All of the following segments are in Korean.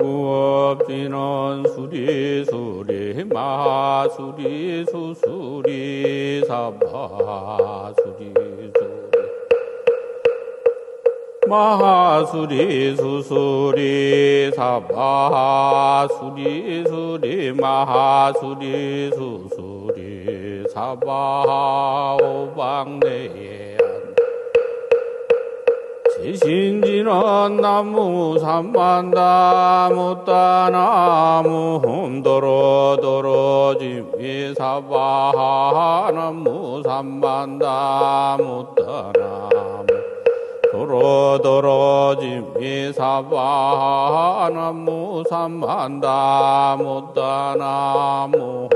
정구업지는 수리 수리 마수리 수수리 사바 수리 수리 마하수리 수수리 사바 수리 수리 마하수리 수수리 사바 오방내에 지신지는 나무 삼만다 무따나무 홈도로도로 지미사바 나무 삼만다 무따나무 도로도로 지미사바 나무 삼만다 무따나무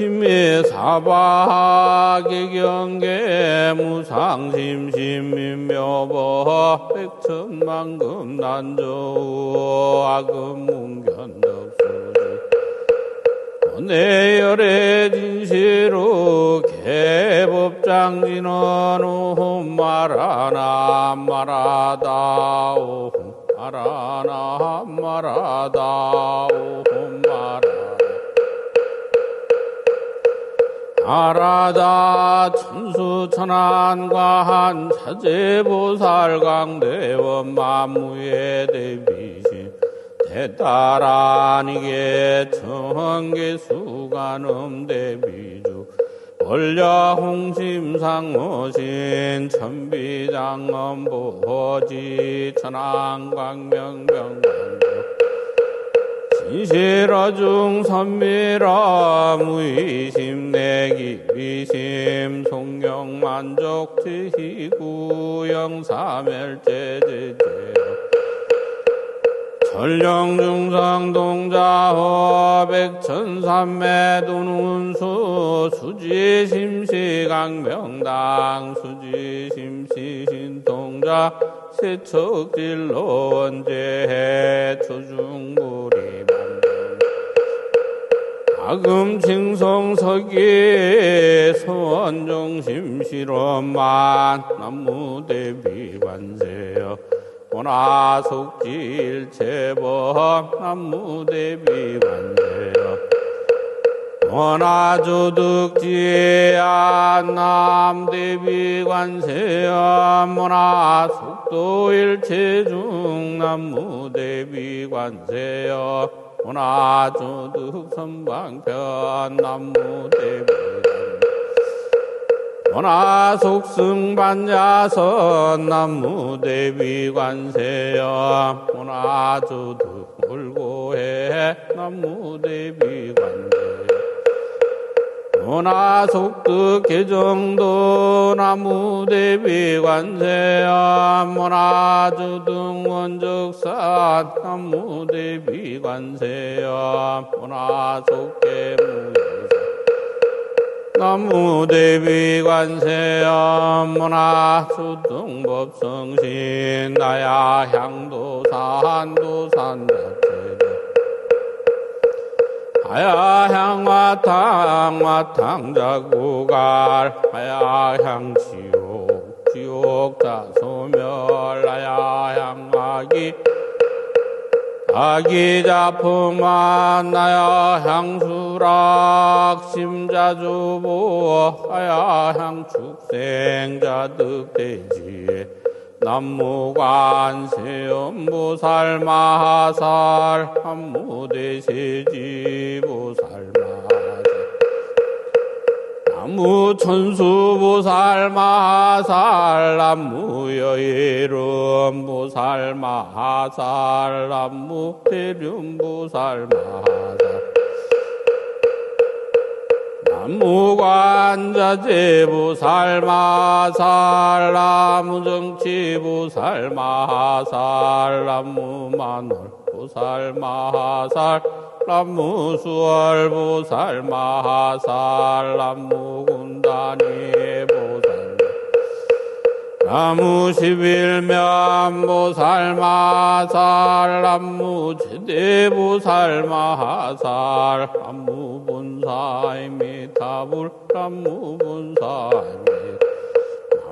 심해 사바하게 경계 무상심심민묘보 백천만금 난조 악음 문견덕수지. 내열의 진시로 개법장진은 오흠 말하나 말하다 오흠 말하나 말하다 오흠 아라다 천수천안과한 사제보살강대원 만무의 대비신 대따라니게 청계수관음 대비주 원려 홍심상무신 천비장엄보지 천안광명명광 이시라중 선미라 무의심 내기비심 송경만족 지희 구영 사멸제제제. 전령 중상 동자호 백천삼매 도운수 수지심시 강명당 수지심시신동자 세척질로 원제해 초중부리 아금칭성석이 소원종심실험만 남무대비관세여. 원하속질체법 남무대비관세여. 원하조득지안 남대비관세여. 원하속도일체중 남무대비관세여 원하조득 선방편 남무대비 원하속승반야선 남무대비 관세여 원하조득 울고해 남무대비 관세 여 원하속득 개정도 나무대비 관세야. 원하주등 원적사 나무대비 관세야. 원하속계무사 나무대비 관세야. 원하수등법성신 나야 향도산도산자 하야향 와탕 자구갈. 하야향 지옥 지옥자 소멸. 하야향 아기 아기 자품한 나야 향수락 심자주보 하야 향 축생자 득대지 남무관세음보살 마살 한무대세지보살 마살. 남무천수보살 마살 남무여예름보살 마살 남무대륜보살 마살 무관자제부살마살 나무정치부살마살 나무만월 부살마살 나무수월부살마살 나무군단이 보살 나무십일면보살마살 나무제대보살마살 나무 본사이미타불 나무본사이미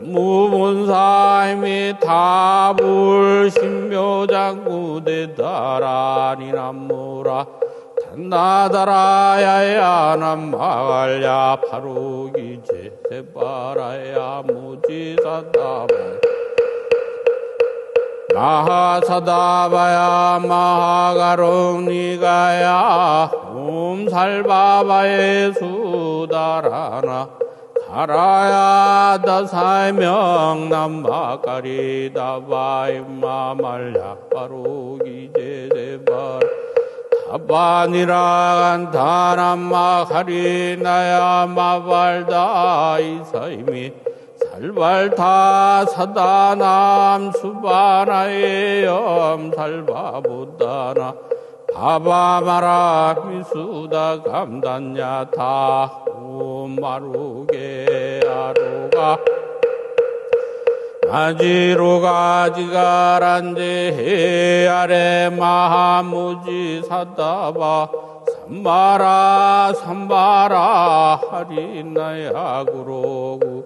무본사임이 다불 신묘장구대 다라니 남무라 단나다라야야 남마갈야 바로기 제 세바라야 무지사다바 마하사다바야 마하가롱니가야 옴살바바의 수다라나 가라야 다 사명 남바까리다 바임마말야 바로기제대발. 다반이란 다남마 가리나야 마발다 이사이미 살발타 사다남 수바나의 염살바보다나 바바마라 미수다 감단야 다 마루게 아루가 마지로가 지가란제 해아래 마하무지 사다바 삼바라 삼바라 하리나야 구로구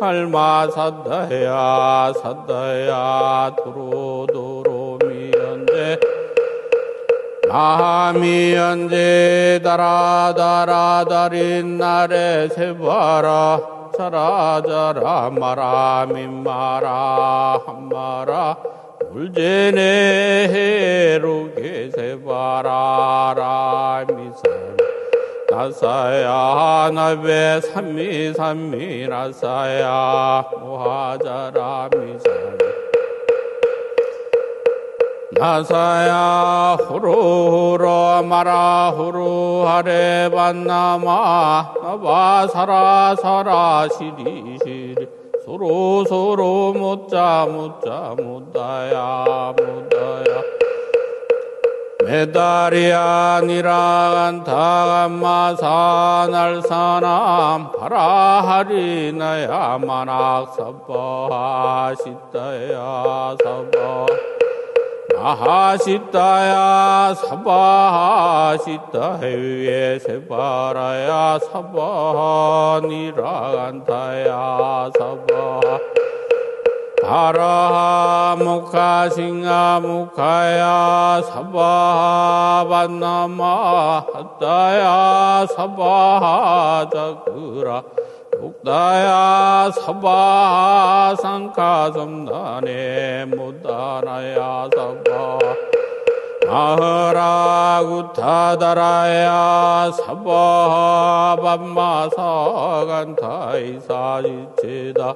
갈마 사다야 사다야 도로도로 언제 다라다라다린 날에 세바라. 자라자라. 마라 민마라 한마라 물제네 해로게 세바라라 미사 나사야 나베 삼미 삼미 나사야. 모하자라 미사 나사야 후루후루 마라 후루하레 반나마 나바사라 사라 시리 시리. 소로 소로 못자 못자 못다야 못다야. 메달이 아니라 안타감마사 날사남 바라하리나야 만악사바하시다야 사바 아하시다야 사바하시다. 해위에 세바라야 사바니라 안타야 사바. 바라하 무카 싱하 무카야 사바하 반나마 하다야 사바하 자그라 복다야 사바 상카 섬나네 무다나야 사바 마하라 구타다라야 사바 반마사 간타이사지체다.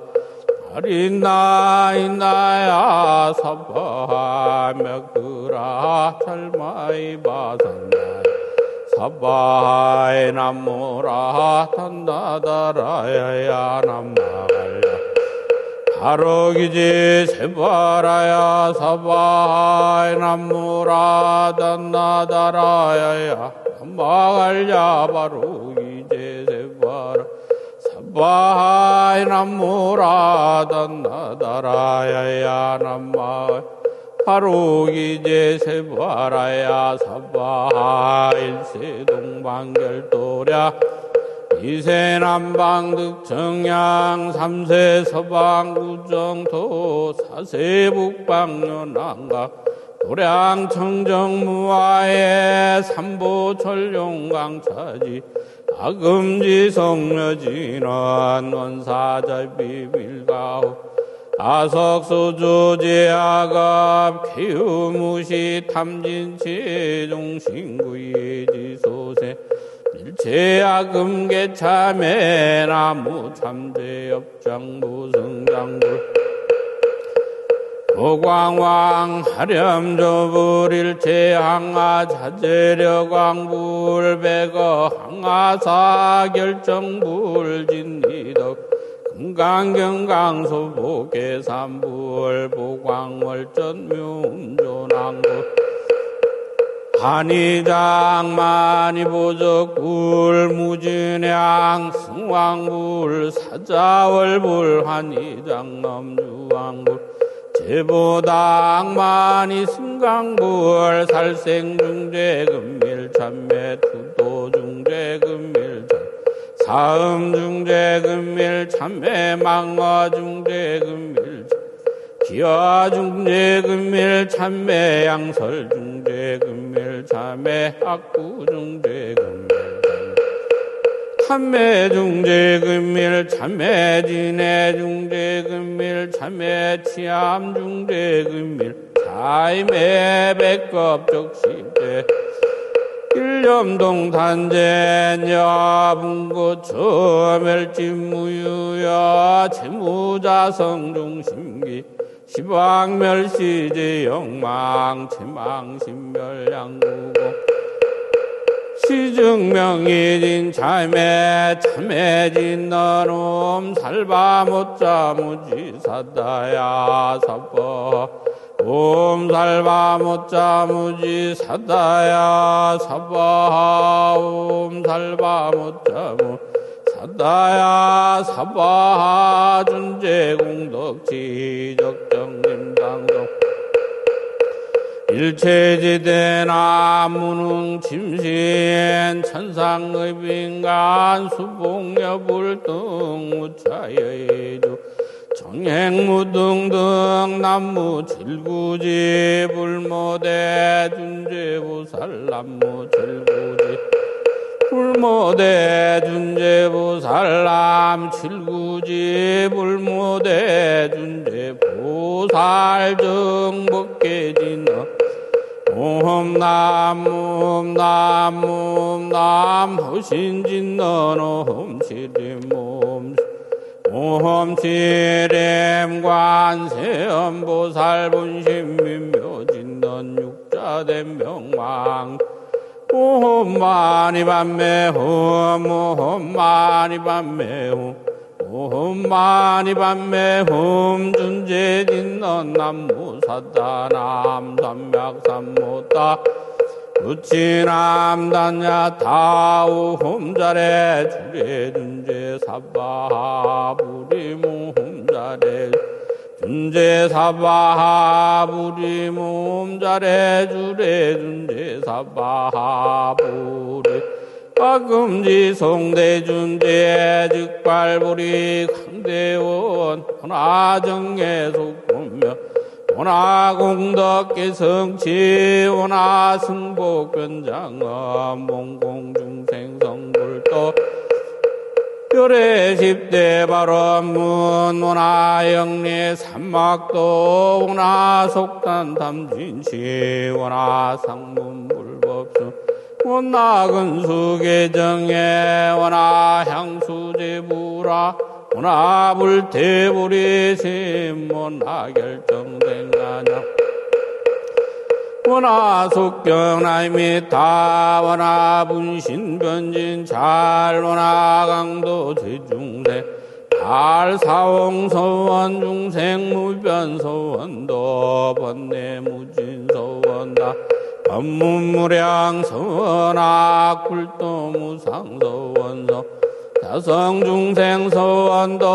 아린나 인나야 사바 맥그라 찰마이 바산다 사바에 남모라 탄다다라야야 남마갈야. 바로기지 세바라야 사바에 남모라 단나다라야야. 남마갈야 바로기지 세바라 사바에 남모라 단나다라야야 남마 바로 이제 세바라야 사바 일세 동방결도랴. 이세 남방 득정양 삼세 서방 구정토 사세 북방 연안가. 도량 청정무화의 삼보철용강차지. 아금지 성녀진원 원사자비빌가호 아석소조제아갑 기우무시 탐진치 종신구이지소세. 일체아금계참에 나무 참대엽장무승장불 도광왕 하렴조불 일체 항아 자재려광불 백어 항아사 결정불진리덕 금 강경강소 보계삼불 보광월전묘음조낭불 한이장만이 보적불 무진양 승왕불 사자월불 한이장넘유왕불 제보당만이 승강불 살생중재금밀참매 투도중재금 밀참 사음 중재 금밀 참매 망어 중재 금밀 기와 중재 금밀 참매 양설 중재 금밀 참매 학구 중재 금밀 참매 중재 금밀 참매 진해 중재 금밀 참매 치암 중재 금밀 차임의 백급 적시대 일념동 단전 야분고 처 멸진무유야 재무자성 중심기 시방멸시제 영망 체망신멸양구고 시증명이진 참매 참매진 너놈 살바 못자 무지사다야 사법 옴 살바 못자 무지 사다야 사바 옴살바 못자 무 사다야 사바 준재 공덕 지 적 정림당동 일체지대나 무능 침신 천상의 빈간 수봉여 불등 무차여의주 정행무등등 남무 칠구지 불모대 준재보살 남무 칠구지. 불모대 준재보살남 칠구지 불모대 준재보살 정복계진어 옴 남옴 남옴남 허신진너너 험치리몸 옴치렘 관세음보살 분심민묘진넌 육자된 명망. 많이 밤매 옴 많이 밤매 옴 준재진넌 남무사다 남삼맥삼모다 우치남단야 다우 홈자래 주례 준재 사바 부리무 홈자래 준재 사바 부리무 홈자래 주례 준재 사바 부리 빠금지 송대 준재 즉발부리 강대원 하나정에 속보며 오나 공덕계 성치 오나 승복변장어 몽공 중생 성불도 별의 십대 발언문 오나 영리 삼막도 오나 속단 담진시 오나 상문 불법수 오나 근수계정에 오나 향수제부라 오나 불태불이 심모나 결정된 가냐 원하 속경나임이 다 원하 분신 변진 잘 원하 강도 제중세 달사홍서원 중생무변서원도 번뇌무진서원다. 법문무량서원악 굴도무상서원서 자성 중생서원도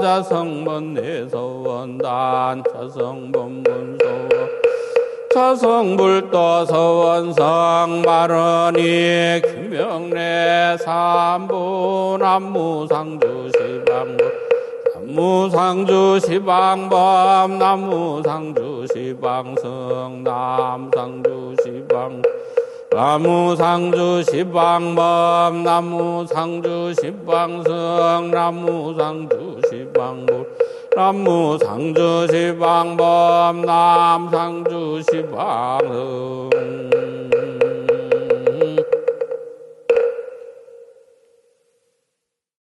자성 번뇌서원단 자성번문서원 자성 불도서원성 마른이 규명래 삼부 남무상주 시방부 남무상주 시방법 남무상주 시방성 남상주 시방 나무 상주시방법 나무 상주시방성 나무 상주시방법 남무상주시방법 남상주시방성